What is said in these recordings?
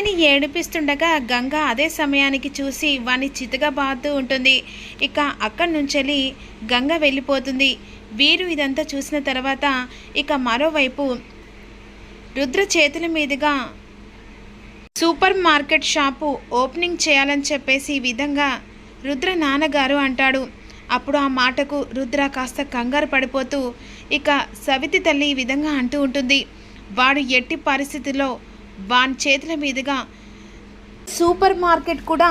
అన్నయ్యని ఏడిపిస్తుండగా గంగ అదే సమయానికి చూసి వాని చితగా బాదుతూ ఉంటుంది. ఇక అక్కడి నుంచి గంగ వెళ్ళిపోతుంది. వీరు ఇదంతా చూసిన తర్వాత ఇక మరోవైపు రుద్ర చేతుల మీదుగా సూపర్ మార్కెట్ షాపు ఓపెనింగ్ చేయాలని చెప్పేసి ఈ విధంగా రుద్ర నాన్నగారు అంటాడు. అప్పుడు ఆ మాటకు రుద్ర కాస్త కంగారు పడిపోతూ ఇక సవితి తల్లి ఈ విధంగా అంటూ ఉంటుంది. వాడు ఎట్టి పరిస్థితిలో వాని చేతుల మీదుగా. సూపర్ మార్కెట్ కూడా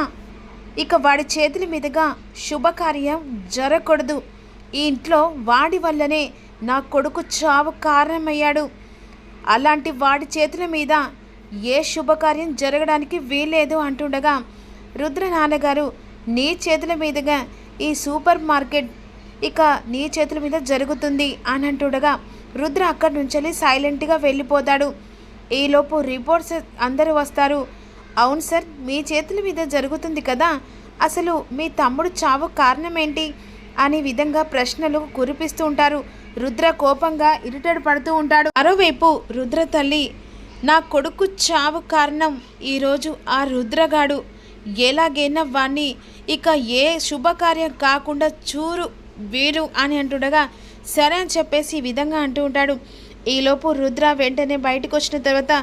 ఇక వాడి చేతుల మీదుగా శుభకార్యం జరగకూడదు. ఈ ఇంట్లో వాడి వల్లనే నా కొడుకు చావు కారణమయ్యాడు. అలాంటి వాడి చేతుల మీద ఏ శుభకార్యం జరగడానికి వీల్లేదు అంటుండగా రుద్ర నాన్నగారు నీ చేతుల మీదుగా ఈ సూపర్ మార్కెట్ ఇక నీ చేతుల మీద జరుగుతుంది అని అంటుండగా రుద్ర అక్కడి నుంచి సైలెంట్గా వెళ్ళిపోతాడు. ఈలోపు రిపోర్ట్స్ అందరూ వస్తారు. అవును సార్ మీ చేతుల మీద జరుగుతుంది కదా. అసలు మీ తమ్ముడు చావు కారణం ఏంటి అనే విధంగా ప్రశ్నలు కురిపిస్తూ ఉంటారు. రుద్ర కోపంగా ఇరిటెడ్ పడుతూ ఉంటాడు. మరోవైపు రుద్ర తల్లి నా కొడుకు చావు కారణం ఈరోజు ఆ రుద్రగాడు. ఎలాగైనా వాణ్ణి ఇక ఏ శుభకార్యం కాకుండా చూరు వీరు అని అంటుండగా సరే అని చెప్పేసి ఈ విధంగా అంటూ ఉంటాడు. ఈలోపు రుద్ర వెంటనే బయటకు వచ్చిన తర్వాత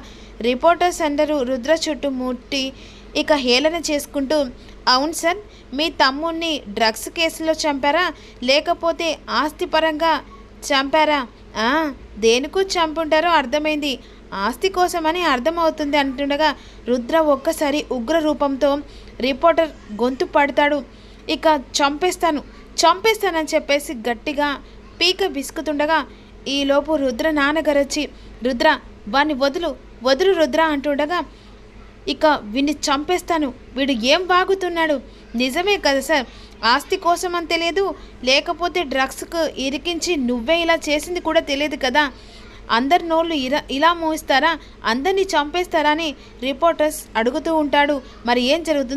రిపోర్టర్స్ అందరూ రుద్ర చుట్టూ ముట్టి ఇక హేళన చేసుకుంటూ అవును సార్ మీ తమ్ముణ్ణి డ్రగ్స్ కేసులో చంపారా? లేకపోతే ఆస్తిపరంగా చంపారా? "ఆ, దేనికో చంపుంటారో అర్థమైంది. ఆస్తి కోసమని అర్థమవుతుంది అంటుండగా రుద్ర ఒక్కసారి ఉగ్ర రూపంతో రిపోర్టర్ గొంతు పడతాడు. ఇక చంపేస్తాను చంపేస్తానని చెప్పేసి గట్టిగా పీక బిసుకుతుండగా ఈలోపు రుద్ర నాన్నగారొచ్చి రుద్ర వాణ్ణి వదులు వదులు రుద్ర అంటుండగా ఇక వీడిని చంపేస్తాను వీడు ఏం వాగుతున్నాడు? నిజమే కదా సార్ ఆస్తి కోసం అని తెలియదు లేకపోతే డ్రగ్స్కు ఇరికించి నువ్వే ఇలా చేసింది కూడా తెలియదు కదా. అందరి నోళ్ళు ఇలా ఇలా మోయిస్తారా? అందరినీ చంపేస్తారా? అని రిపోర్టర్స్ అడుగుతూ ఉంటాడు. మరి ఏం జరుగుతుందో?